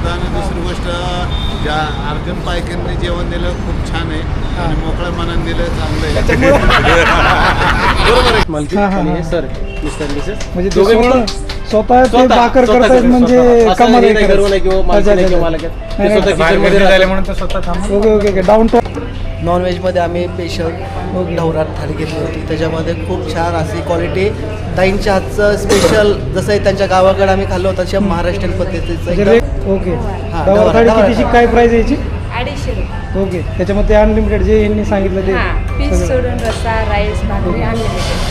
होतं आणि दुसरी गोष्ट ज्या अर्जुन पायकेंनी जेवण दिलं खूप छान आहे आणि मोकळ्या मनाने दिलं चांगलं आहे आणि हा. सर मिस्टर मिसेस म्हणजे दोघे स्वतः मिळून स्वतः ते स्वतः- भाकर स्वतः करतायत करतात, म्हणजे स्वतः. असं कमाल नाही आहे काही गर्व खरंच. नाही किंवा अच्छा, मालकी नाही अच्छा, किंवा अच्छा. मालक आहे. ते नाही, स्वतः नाही. kitchen मध्ये राहतात. Okay okay okay down top नॉनव्हेजमध्ये आम्ही स्पेशल ढवरात थाली घेतली होती. त्याच्यामध्ये खूप छान अशी क्वालिटी ताईंच्या हातचं स्पेशल जसं त्यांच्या गावाकडे आम्ही खाल्लं होतं तशा महाराष्ट्रीयन पद्धतीचं म्हणजे ओके हा, थाळी डबल- कितीची? काय प्राइस यायची अडीचशे ओके त्याच्यामध्ये अनलिमिटेड जे यांनी सांगितलं ते हां पीस. सोडून रस्सा राईस भाकरी अनलिमिटेड.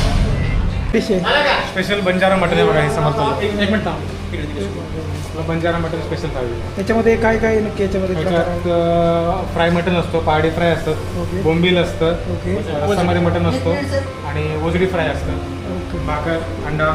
स्पेशल बंजारा मटन आहे बघा हे समर्थन एक मिनिट थांब बंजारा मटन स्पेशल थाळी त्याच्यामध्ये काय काय नक्की याच्यामध्ये प्रकार आहे? त्याच्यात फ्राय मटन असतो पहाडी फ्राय असतं ओके. बोंबील असतं ओके. रस्सामध्ये मटन असतो आणि वजडी फ्राय असतं ओके. भाकर अंडा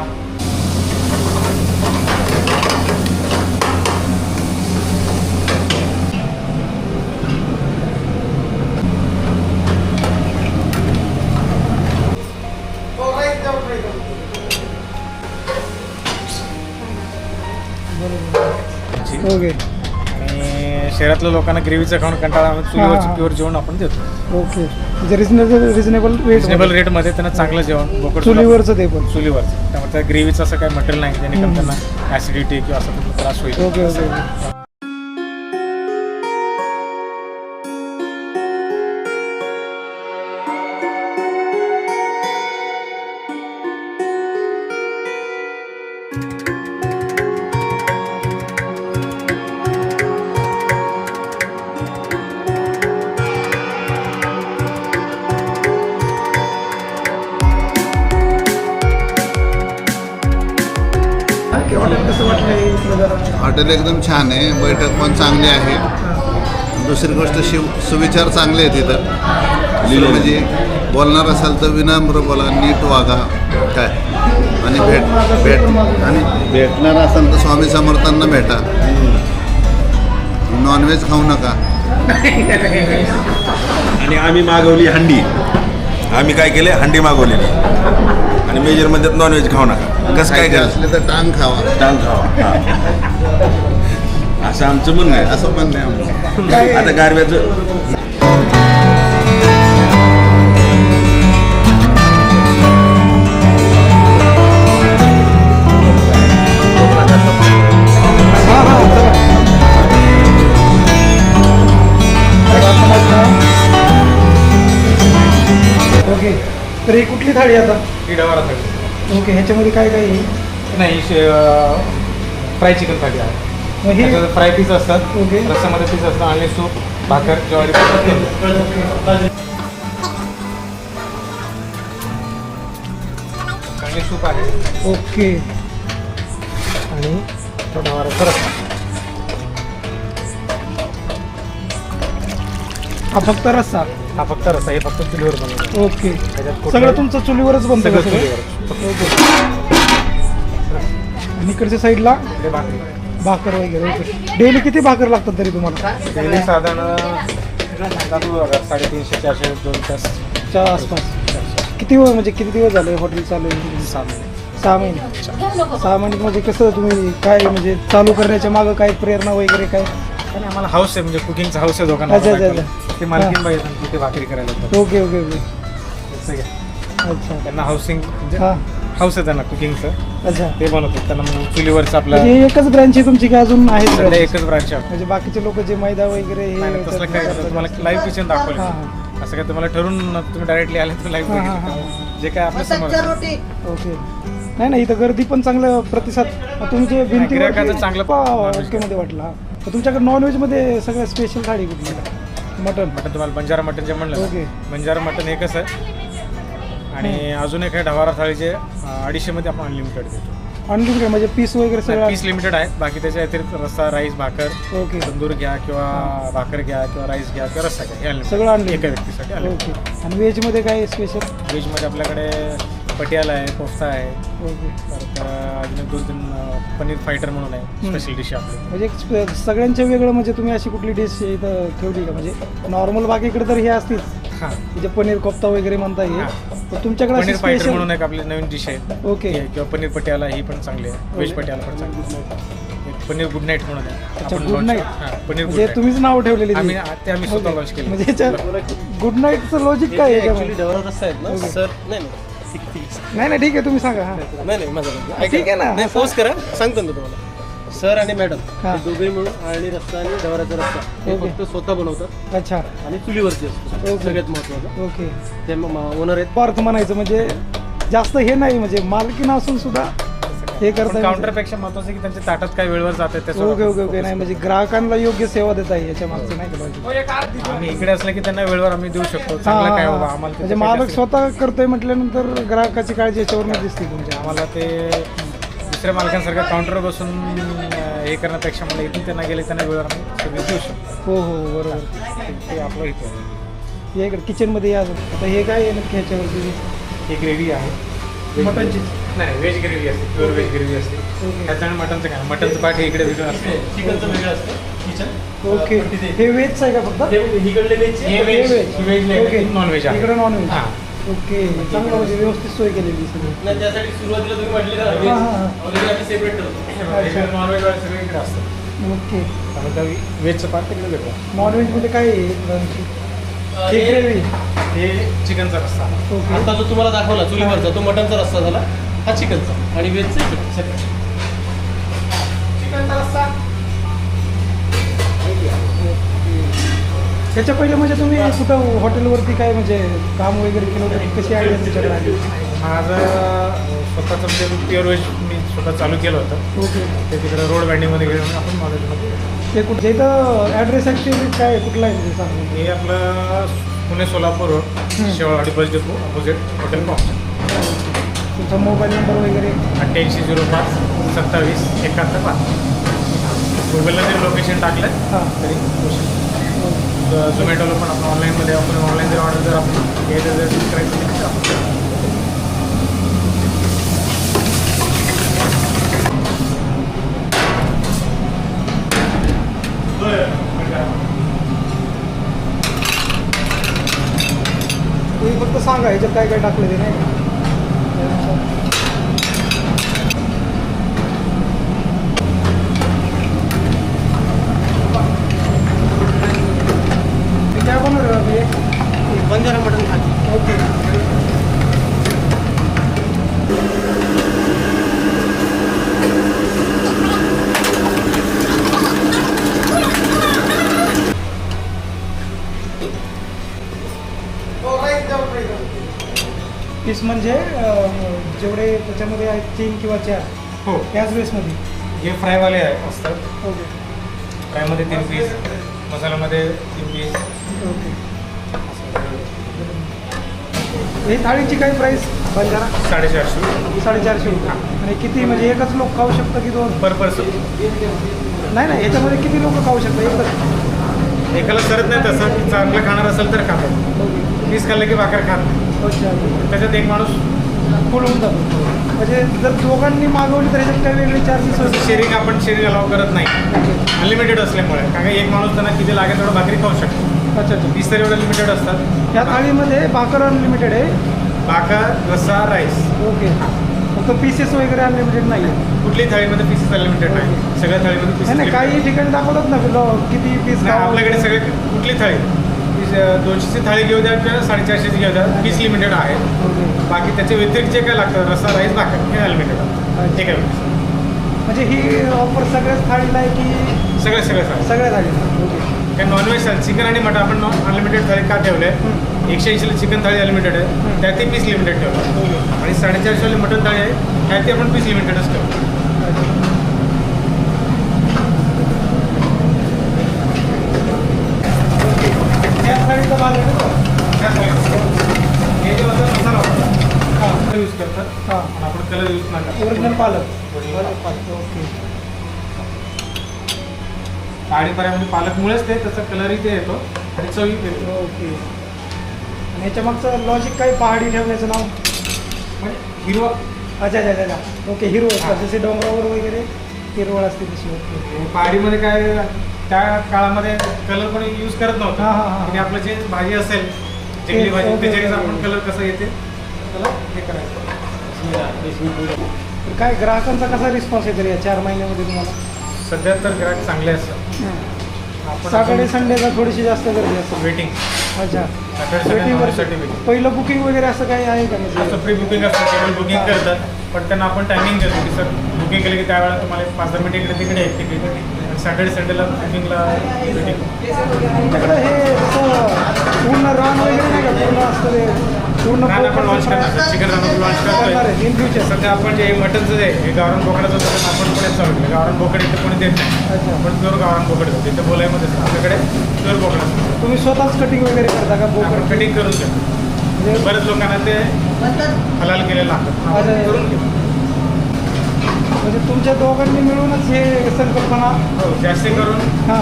शहरातल्या लोकांना ग्रेव्हीचं खाऊन कंटाळा आला, चुलीवरचं हा. प्युअर जेवण आपण देतो. ओके. म्हणजे रिजनेबल रिजनेबल रिजनेबल रेट रेटमध्ये त्यांना चांगलं जेवण बोकड चुलीवरचं ते पण. चुलीवरचं. त्यामुळे त्या ग्रेव्हीचं असं काही मटेरियल नाही जेणेकरून त्यांना ॲसिडिटी किंवा असं कुठला त्रास होईल. Okay okay okay. हॉटेल एकदम छान आहे बैठक पण चांगली आहे. दुसरी गोष्ट शिव सुविचार चांगले आहेत इथं. लिहिलं म्हणजे बोलणार असाल तर विनम्र बोला नीट वागा. काय? आणि भेट भेट. आणि भेटणार असाल तर स्वामी समर्थांना भेटा. नॉनव्हेज खाऊ नका. आणि आम्ही मागवली हंडी. आम्ही काय केले? हंडी मागवलेली. आणि मेजरमध्ये नॉनव्हेज खाऊ नका. कसं काय असले तर टांग खावा. टांग खावा. असं आमचं म्हणणं आहे. असं म्हणणं आहे आमचं. आता गारव्याचं ओके तर ही कुठली थाळी आता? ही डवारा थाळी. ओके ह्याच्यामध्ये काय काय आहे? नाही फ्राय चिकन थाळी आहे. त्याच्यात फ्राय पीस असतात ओके. रस्सामध्ये पीस असतात आणि सूप भाकर ज्वारी चांगले सूप आहे. ओके. आणि तो डवाराचा रस्सा हा फक्त रस्सा? हा फक्त रस्सा हे फक्त चुलीवर बनवतो. ओके. सगळं तुमचं चुलीवरच बनतं का सगळं? सगळं? चुलीवर ओके. आणि इकडच्या साईडला? भाकरी. भाकर वगैरे ओके डेली किती भाकर लागतात तरी तुम्हाला? डेली साधारण साडेतीनशे चारशे दोन तास. च्या आसपास. किती वेळ म्हणजे किती दिवस झाले हॉटेल चालू आहे? सहा महिने. सहा महिने. सहा महिने म्हणजे कसं तुम्ही काय म्हणजे चालू करण्याच्या मागं काय प्रेरणा वगैरे काय? आणि आम्हाला हाऊस आहे म्हणजे कुकिंगचा हाऊस आहे दोघांना. अच्छा, अच्छा, बायकोला. ते मालकीन बाई आहेत आणि तिथे भाकरी करायला येतात. Okay okay okay. अच्छा. त्यांना हाऊसिंग म्हणजे हां. हाऊस आहे त्यांना कुकिंगचं अच्छा. ते बनवतात. त्यांना मग चुलीवरचं आपलं म्हणजे एकच ब्रँच आहे तुमची की अजून branches? एकच ब्रांच आहे. म्हणजे बाकीचे लोक जे मैदा वगैरे हे नाही, तसलं काय करतात. तुम्हाला लाईव्ह किचन दाखवलं. हां. असं काय तुम्हाला ठरून तुम्ही डायरेक्टली आले तर लाईव्ह हां, हां, जे काय आपलं समोर ओके. नाही नाही इथं गर्दी पण चांगलं प्रतिसाद तुमचे भिंतीवर गिऱ्हाईकाचं चांगलं ओके मध्ये वाटलं हा. तर तुमच्याकडे नॉनव्हेजमध्ये सगळ्यात स्पेशल थाळी कुठली? मटन. मटन तुम्हाला बंजारा मटन जे म्हणलं ओके. ना, बंजारा मटन हे कसं आहे. आणि अजून एक आहे ढवारा थाळीचे अडीचशे मध्ये आपण अनलिमिटेड देतो. अनलिमिटेड म्हणजे पीस वगैरे सगळं पीस लिमिटेड आहेत. बाकी त्याच्या व्यतिरिक्त रस्सा राईस भाकर ओके तंदूर घ्या किंवा भाकर घ्या किंवा राईस घ्या किंवा रस्सा घ्या. हे unlimited. सगळं unlimited. एका व्यक्तीसाठी unlimited. ओके आणि व्हेजमध्ये काय स्पेशल व्हेजमध्ये आपल्याकडे पटियाला आहे कोफ्ता आहे. ओके परत अं, अजून एक दोन तीन अं, पनीर फायटर म्हणून आहे स्पेशल डिश आपली. म्हणजे एक स्प- सगळ्यांच्या वेगळं म्हणजे तुम्ही अशी कुठली डिश इथं ठेवली का? म्हणजे नॉर्मल बाकीकडे तर हे असतील. हां. म्हणजे पनीर कोफ्ता वगैरे म्हणता येईल तर तुमच्याकडे पनीर फायटर म्हणून एक आपली नवीन डिश आहे. ओके. ती आहे. किंवा पनीर पटियाला ही पण चांगली आहे. व्हेज पटियाला पण चांगली आहे. एक पनीर गुड नाईट म्हणून आहे. अच्छा आपण गुड launch- नाईट. हां, पनीर गुड म्हणजे नाईट. तुम्हीच नाव ठेवलेले ते. आम्ही ते आम्ही स्वतः. लॉन्च केलं. म्हणजे याच्या गुड नाईटचं लॉजिक काय आहे ऍक्च्युली याच्यामध्ये? ढवळात रस्ता आहेत ना सर नाही नाही. नाही नाही ठीक आहे तुम्ही सांगा हा. नाही नाही माझा ठीक आहे ना. नाही पोस्ट करा. सांगतो ना तुम्हाला. सर आणि मॅडम हा. हे दोघे मिळून आळणी रस्ता आणि ढवळाचा रस्ता हे ओके. फक्त स्वतः बनवतात. अच्छा. आणि चुलीवरती असतो. ओके. सगळ्यात महत्वाचं ओके. ते ओनर आहेत. अर्थ म्हणायचं म्हणजे जास्त हे नाही म्हणजे मालकीन असून सुद्धा हे करता काउंटरपेक्षा महत्वाचं आहे की त्यांच्या ताटात काय वेळेवर जातात त्याच्यावर ओके ओके ओके. नाही म्हणजे ग्राहकांना योग्य सेवा देत आहे याच्या मागचं नाही का logic? आम्ही इकडे असलं की त्यांना वेळेवर आम्ही देऊ शकतो. हा, चांगलं हा, काय हा. बाबा आम्हाला म्हणजे त्याचं मालक काही स्वतः करतोय म्हटल्यानंतर ग्राहकाची काळजी याच्यावर दिसते तुमच्या. आम्हाला ते दुसऱ्या मालकांसारखं काउंटरवर बसून हे करण्यापेक्षा मला इथून त्यांना गेले त्यांना आम्ही सर्व्हिस देऊ शकतो. हो हो बरोबर. ते आपलं इथे आहे. या इकडे किचनमध्ये या. आता हे काय आहे नक्की ह्याच्यावरती? ही ग्रेव्ही आहे. मटनची नाही व्हेज ग्रेव्ही असते. प्युअर व्हेज ग्रेव्ही असते. ओके. त्याचं आणि मटनचं काय? मटनचं पाठ हे इकडे वेगळं असतं. चिकनचं वेगळं असतं. किचन ओके हे व्हेजच आहे का फक्त? हिकडले वेजचे हे veg veg okay non veg आहे. इकडे नॉन व्हेज हां. ओके. चांगलं म्हणजे व्यवस्थित सोय केलेली सगळी. नाही त्यासाठी सुरुवातीला तुम्ही म्हटले ना हा, हा, हा. ऑलरेडी आम्ही सेपरेट ठरवतो नॉन व्हेज वाले सगळे इकडे असतं ओके. आता व्हेजचं पार्ट तिकडे वेगळं नॉन व्हेजमध्ये काय आहे मुलांची? हे हे- ग्रेव्ही हे चिकनचा रस्ता ओके. आता जो तुम्हाला दाखवला चुलीवरचा तो मटनचा रस्सा झाला. हा चिकनचा. आणि व्हेजचा. चिकनचा रस्ता त्याच्या पहिले म्हणजे तुम्ही कुठं हॉटेलवरती काय म्हणजे काम वगैरे केलं होतं? कशी आयडिया तुमच्याकडे आली? माझं स्वतःचं म्हणजे प्युअर व्हेज मी स्वतः चालू केलं होतं. ओके. ते तिकडे रोड बँडिंगमध्ये घेऊन आपण नॉलेजमध्ये ते कुठे? इथं ॲड्रेस ॲक्च्युअली काय? कुठला आहे? सांगा. हे आपलं Pune Solapur road Shewalwadi bus depot opposite hotel complex तुमचा मोबाईल नंबर वगैरे? अठ्ठ्याऐंशी झिरो पाच सत्तावीस एकाहत्तर पाच. गुगलला जरी लोकेशन टाकलं हां. तरी. झोमॅटोला पण आपण ऑनलाईनमध्ये आपण ऑनलाईन जर ऑर्डर जर आपण घ्यायचं जर करायचं तर तुम्ही फक्त सांगा ह्याच्यात काय काय टाकलं ते नाही तीन किंवा चार? हो. त्याच वेळेसमध्ये हे फ्रायवाले आहे असतात. ओके. फ्रायमध्ये तीन पीस मसाल्यामध्ये तीन पीस ओके. ही थाळीची काय प्राईस बंजारा? साडेचारशे साडेचारशे रुपये. आणि किती म्हणजे एकच लोक खाऊ शकतं की दोन? पर पर्सन नाही नाही याच्यामध्ये किती लोक खाऊ शकतात? एकच. एकाला सरत नाही तसं. चांगलं खाणार असेल तर खातात. ओके. पीस खाल्लं की भाकर खात नाही. अच्छा. त्याच्यात एक माणूस जातो. म्हणजे जर दोघांनी मागवली तर याच्यात काय वेगळे चार्जेस होते शेअरिंग आपण शेअरिंग अलाव करत नाही. अनलिमिटेड असल्यामुळे. कारण एक माणूस त्यांना किती लागेल तेवढं भाकरी खाऊ शकतो. अच्छा अच्छा. पीस तर एवढं लिमिटेड असतात. या थाळीमध्ये भाकर अनलिमिटेड आहे. भाकर रस्सा राईस ओके. फक्त पीसेस वगैरे अनलिमिटेड नाही आहे कुठलीही थाळीमध्ये पीसेस अनलिमिटेड नाही. सगळ्या थाळीमध्ये नाही, पीसेस नाही काही ठिकाणी दाखवतात ना लो- किती पीस आपल्याकडे सगळे कुठली थाळी? दोनशेची थाळी घेऊ द्या किंवा साडेचारशेची घेऊ द्या. पीस लिमिटेड आहे बाकी त्याच्या व्यतिरिक्त जे काय लागतं रस्सा राईस भाकर हे अनलिमिटेड आहे ठीक आहे. म्हणजे ही ऑफर सगळ्याच थाळीला आहे की सगळ्या सगळ्या थाळी सगळ्या थाळीला? कारण नॉनव्हेज चिकन आणि मटन आपण नॉन अनलिमिटेड थाळी का ठेवले एकशे ऐंशीला चिकन थाळी अनलिमिटेड आहे. त्यात ते पीस लिमिटेड ठेवलं. आणि साडेचारशेवाली मटन थाळी आहे त्यात ते आपण पीस लिमिटेडच ठेवलं त्या थाळीचा भाग आहे ना त्या थाळीत. हे जे होतं मसाला होता यूज करतात हां आणि आपण कलर यूज नाही करत. ओरिजिनल पालक. पालक. ओके साडीपर्यंत पालकमुळेच ते त्याचा कलरही ते येतो. आणि चवी येतो. ओके आणि याच्या मागचं लॉजिक काय? पहाडी ठेवण्याचं नाव? म्हणजे हिरवा. अच्छा अच्छा अच्छा ओके हिरवळ हां. जसे डोंगरावर वगैरे हिरवळ असते तशी. ओके हे पहाडीमध्ये काय त्या काळामध्ये कलर कोणी यूज करत नव्हता. हां, हां, हां. आणि आपलं जे भाजी असेल जंगली भाजी त्याच्यानेच ओके. आपण कलर कसा येते त्याला हे करायचं. तर काय ग्राहकांचा कसा रिस्पॉन्स येतो या चार महिन्यामध्ये तुम्हाला? सध्या तर ग्राहक चांगले असतात. आपण सॅटर्डे संडेला थोडीशी जास्त गर्दी असते. वेटिंग अच्छा. Waiting वेटिंग पहिलं बुकिंग वगैरे असं काही आहे का म्हणजे असं प्री बुकिंग असतं टेबल बुकिंग करतात पण त्यांना आपण टायमिंग देतो की सर बुकिंग केलं की त्यावेळेला तुम्हाला एक पाच दहा मिनिट इकडे तिकडे आहेत तिकडे सॅटर्डे संडेला बुकिंगला वेटिंग तुमच्याकडे हे असं पूर्ण रान वगैरे नाही का? पूर्ण असतं ते. पूर्ण आपण लॉन्च करणार. चिकन रानू लॉन्च करणार करतोय इन फ्युचर सध्या आपण जे मटनचं आहे हे गावरान बोकडाचं होतं ते आपण पुण्यात चालू केलं गावरान बोकड इथे कोणी देत नाही. अच्छा. आपण प्युअर गावरान बोकड देतो. इथे बोलायमध्ये आपल्याकडे प्युअर बोकड तुम्ही स्वतःच कटिंग वगैरे करता का बोकड? आपण कटिंग करून देतो. म्हणजे बरेच लोकांना ते हलाल केलेलं लागतं. आपण अच्छा. करून घेतो. म्हणजे तुमच्या दोघांनी मिळूनच हे संकल्पना हो जास्ती करून हां.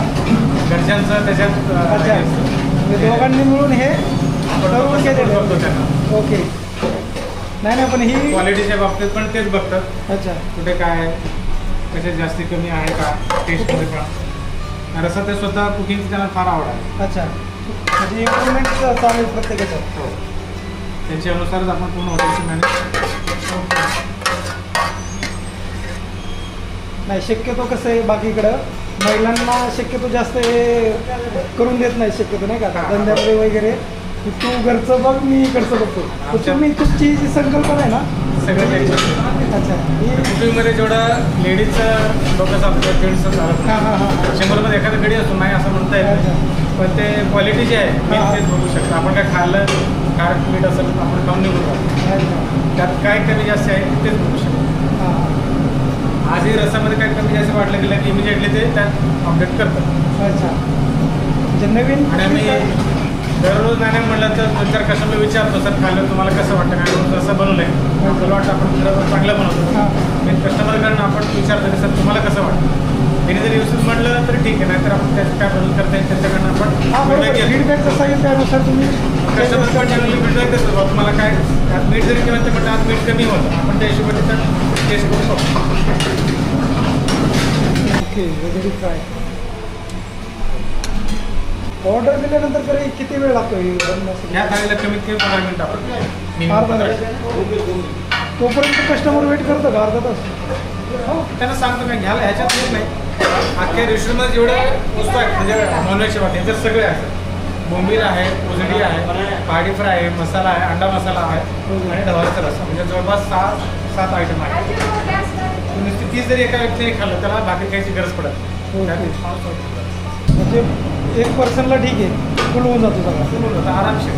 घरच्यांचं त्याच्यात हे. म्हणजे दोघांनी मिळून हे ठरवून केलेलं आहे. ओके. नाही नाही पण ही क्वालिटीच्या बाबतीत पण तेच बघतात. अच्छा. कुठे काय आहे कशात जास्ती कमी आहे का टेस्टमध्ये पण. रसा ते स्वतः कुकिंगची त्यांना फार आवड आहे. अच्छा. म्हणजे इम्प्रुव्हमेंट चालू आहे प्रत्येकाचं. हो. त्यांच्या अनुसारच आपण पूर्ण हॉटेलची मॅनेज नाही शक्यतो कसं आहे बाकीकडं महिलांना शक्यतो जास्त हे करून देत नाही शक्यतो नाही का? धंद्यामध्ये वगैरे. की तू घरचं बघ मी इकडचं बघतो. तर तुम्ही तुमची जी संकल्पना आहे ना सगळं अच्छा. ही जेवढं लेडीजचं लोकं चालतं जेंट्सचं चालत हां हां हां. शंभरमध्ये एखादा गडी असतो नाही असं म्हणता येत नाही. पण ते क्वालिटी जे आहे मी हा. तेच बघू शकतो. आपण काय खाल्लं खार मीठ असेल आपण खाऊन अच्छा. त्यात काय कमी जास्त आहे तेच बघू शकतो. हां. आजही रसामध्ये काय कमी जास्त वाटलं गेलं की इमिजिएटली ते त्यात अपडेट करतात अच्छा म्हणजे नवीन आणि आम्ही दररोज नाही म्हणलं तर दोन चार कस्टमर विचारतो सर खाल्लं तुम्हाला कसं वाटतं काय असं बनवलं आहे आपल्याला वाटतं आपण खरं चांगलं बनवतो हां. पण कस्टमरकडनं आपण विचारतो की सर तुम्हाला कसं वाटतं त्यांनी जर व्यवस्थित म्हटलं तर ठीक आहे नाहीतर आपण त्याचं काय बदल करता येईल त्याच्याकडनं हां आपण बरोबर. फीडबॅक जसा येईल त्यानुसार तुम्ही कस्टमर पण फीडबॅक देतो तुम्हाला काय मीठ जरी किंवा ते म्हणतात आज मीठ कमी होतं आपण त्या हिशोबाने शकतो ओके वेगळी फ्राय ऑर्डर दिल्यानंतर तरी किती वेळ लागतो हे बनण्यासाठी ह्या थाळीला कमीत कमी पंधरा मिनिटं आपण अर्धा. तोपर्यंत कस्टमर वेट करतो का अर्धा तास? हो त्यांना सांगतो काय घ्यायला ह्याच्यात येत नाही. अख्ख्या रेस्टॉरंटमध्ये जेवढे वस्तू आहेत म्हणजे नॉनव्हेजच्या बाबतीत ह्याच्यात सगळे आहेत बोंबील आहे उजडी आहे पहाडी फ्राय आहे मसाला आहे अंडा मसाला आहे आणि ढवाचा रस्सा. म्हणजे जवळपास सहा सात आयटम आहे नुसती तीच जरी एका व्यक्तीने खाल्लं त्याला भाकरी खायची गरज पडत. म्हणजे एक पर्सनला ठीक आहे फुल होऊन जातो सगळा. फुल होतं आरामशीर.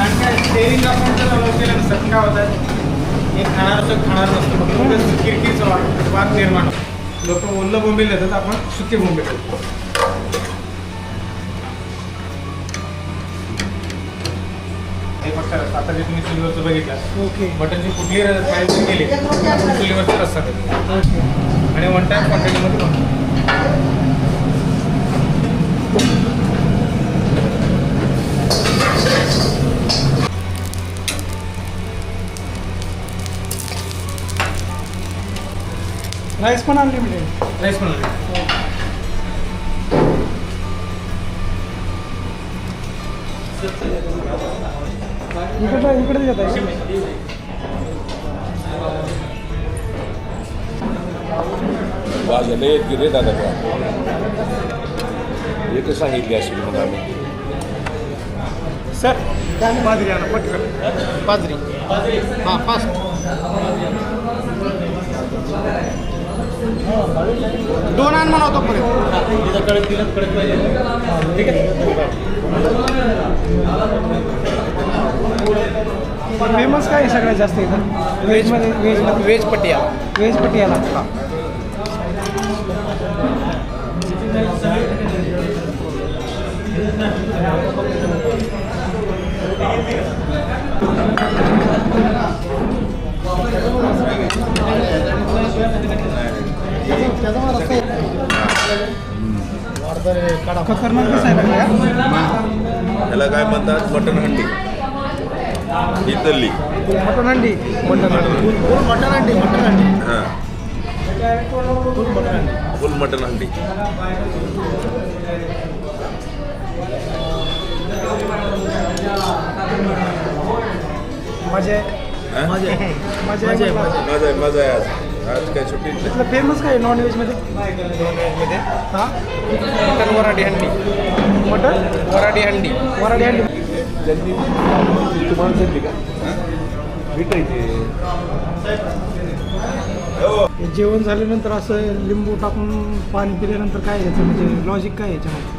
आणि काय स्टेरिंग आपण जर allow केलं नसतं तर काय होतं एक खाणार असं खाणार नसतं. मग किरकिरीचं वाद निर्माण होतो. लोक ओल्लं बोंबील देतात आपण सुके बोंबील देतो. आता जे तुम्ही चुलीवरचं बघितलं ओके. मटनची कुठली जरी केली आपण चुलीवरचा रस्सा देतो ओके आणि वन टाईम क्वांटिटीमध्ये बनतो राईस पण अनलिमिटेड राईस बनवले इकडं इकडे येत आहे. वाजले रे दादा का एकच सांगितली असेल मग आम्ही सर बाजरी आणा पटकन. बाजरी. हां फास्ट दोन आण म्हणा तोपर्यंत कडक दिलं कडक पाहिजे ठीक आहे फेमस काय आहे सगळ्यात जास्त इथं? व्हेजमध्ये व्हेजमध्ये व्हेज पटिया व्हेज पटियाला. खतरनाक दिसायला लागला त्याला काय म्हणतात? मटन हंडी. तल्ली mutton handi mutton mutton handi mutton handi हां. फुल मटन हंडी मजा. आहे हां? मजा. आहे मजा आहे मजा आहे आज. आज काय सुट्टी इथलं फेमस काय नॉनव्हेजमध्ये नॉनव्हेजमध्ये हां? मटन वराडी हंडी. मटन वराडी हंडी. वराडी अंडी हे जेवण झाल्यानंतर असं लिंबू टाकून पाणी पिल्यानंतर काय याचं म्हणजे लॉजिक काय याच्यामध्ये?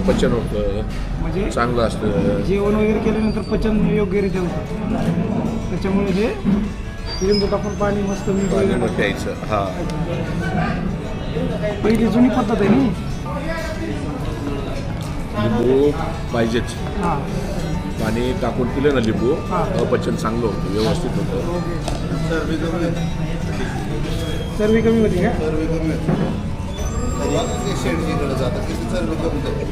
अपचन होतं. म्हणजे? चांगलं असतं. जेवण वगैरे केल्यानंतर पचन योग्यरित्या होतं. त्याच्यामुळे हे लिंबू टाकून पाणी मस्त टाकून. प्यायचं. हा. पहिली जुनी पद्धत आहे नी लिंबू पाहिजेच हां पाणी टाकून पिलं ना लिंबू. अपचन चांगलं होतं व्यवस्थित होतं सर्वी कमी होते. चरबी कमी होती का सर्वी कमी होते. शेडजीकडे जातात किती सर्वी कमी होते